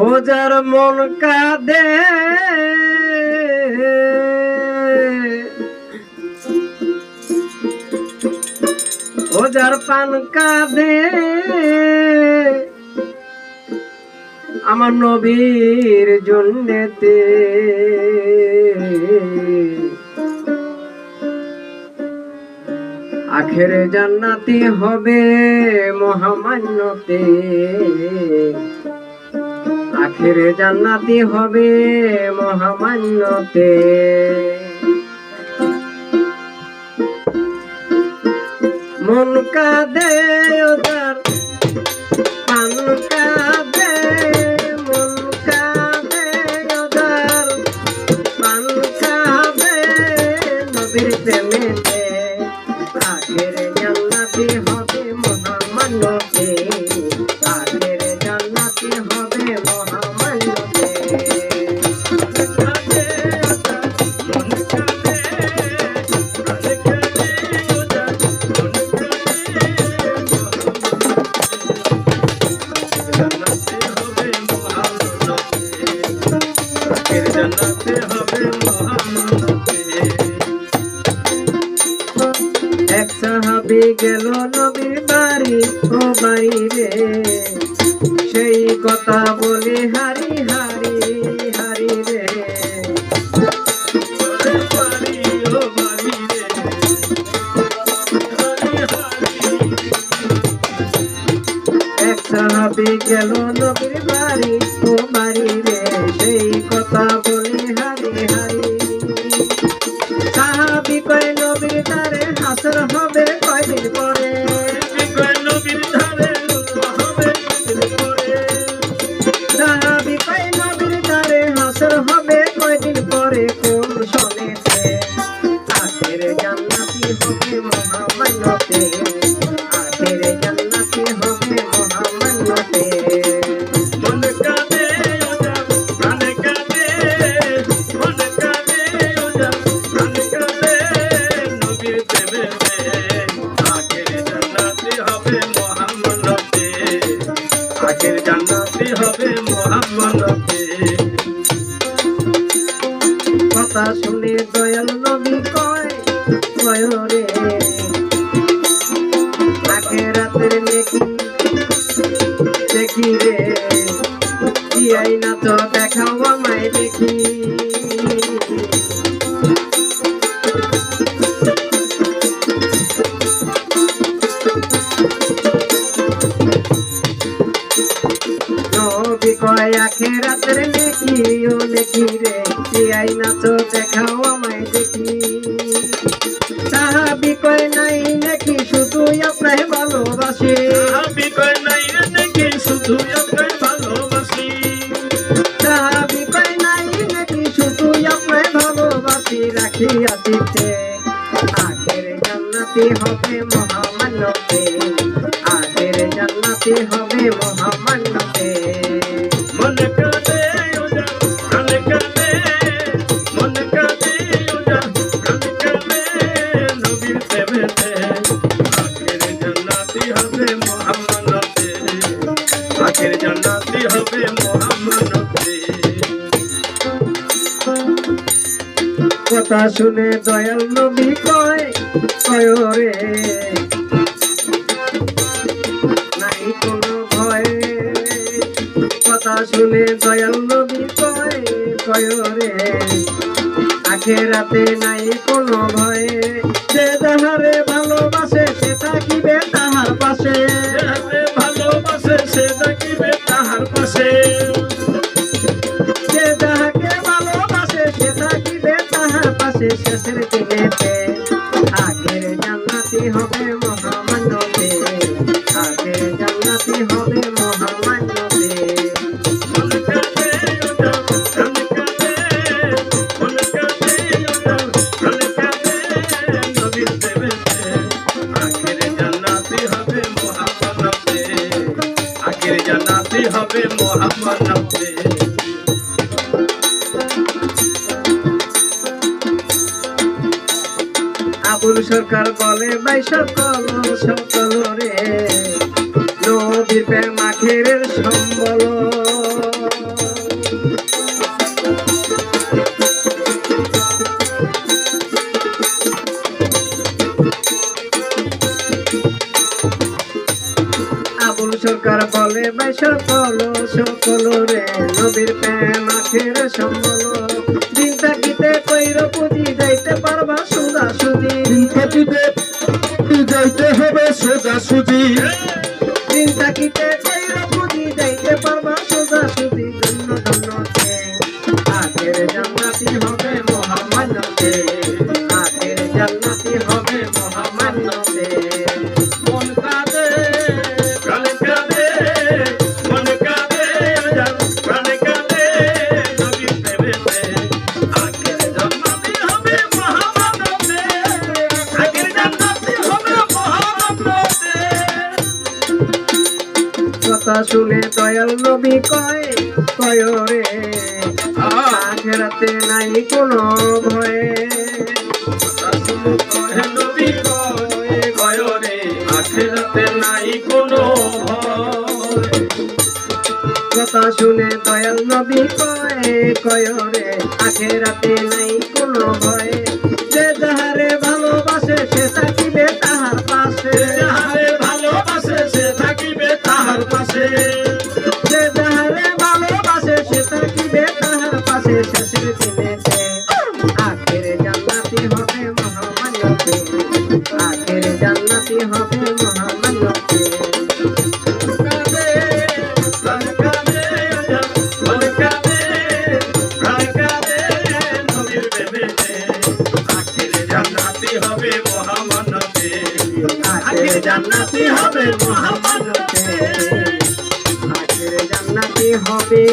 ও যার মন কাঁদে। ও যার পান কাঁদে। আমার নবীর জন্যেতে আখেরে জান্নাতি হবে মহামান্যতে। আখেরে জান্নাতি হবে মহামান্যতে। মন কাঁদে ওদার পান কাঁদে, মন কাঁদে ওদার পান কাঁদে নবীর প্রেমেতে। আখের জান্নাতি গেল নবীর বাড়ি ও বাইরে সেই কথা বলে হারি হারি হারি রে। একটা সাহাবি গেল নবীর জান্নাতি হবে। নবী কয় আখেরাতের নেকি ও নেকি রে। জিয়াই না তো দেখাও আমায় দেখি। সাহাবি কয় নাই নাকি শুধু আপনার ভালোবাসে? আমি কই নাই দেখি শুধু আপনার ভালোবাসি? সাহাবি কয় নাই নাকি শুধু আপনার ভালোবাসি? রাখি আসিতে আখের জান্নাতি হবে মহামান্যতে আখের জান্নাতি হবে মহামান্যতে কথা শুনে দয়াল নবী কয় কয় রে? নাই কোনো ভয়। কথা শুনে দয়াল নবী কয় কয় রে? আখেরাতে নাই কোনো ভয়। সে যাহারে ভালোবাসে, সে থাকিবে তাহার পাশে। ভালোবাসে, সে থাকিবে জান্নাতি হবে মোহাম্মদে আখের জান্নাতি হবে মোহাম্মদে আবুল সরকার বলে ভাই সকল সকল রে। নদী প্রেম সম্বল। আবুল সরকার বলে ভাই সকল সকল রে, নদীর প্রেম আখের সম্বল। দিন থাকিতে কইর পুঁজি যাইতে পারবা সুদা সুজি। দিন থাকিতে যাইতে হবে সোজা সুজি। দিন থাকিতে কইর পুঁজি যাইতে পারবা সুদা সুদি ধন্য ধন্য কে আখের জান্নাতি হবে কয় কয় রে আখেরাতে নাই কোনো ভয়ে। নবী কয় কয় রে আখেরাতে নাই কোনো কথা শুনে দয়াল নবী কয় কয় রে আখেরাতে নাই কোনো ভয়ে। যে যাহারে ভালোবাসে, সে থাকিবে তাহার পাশে। যাহারে ভালোবাসে, সে থাকিবে তাহার পাশে। জান্নাতি হবে মহামানবে। আখের জান্নাতি হবে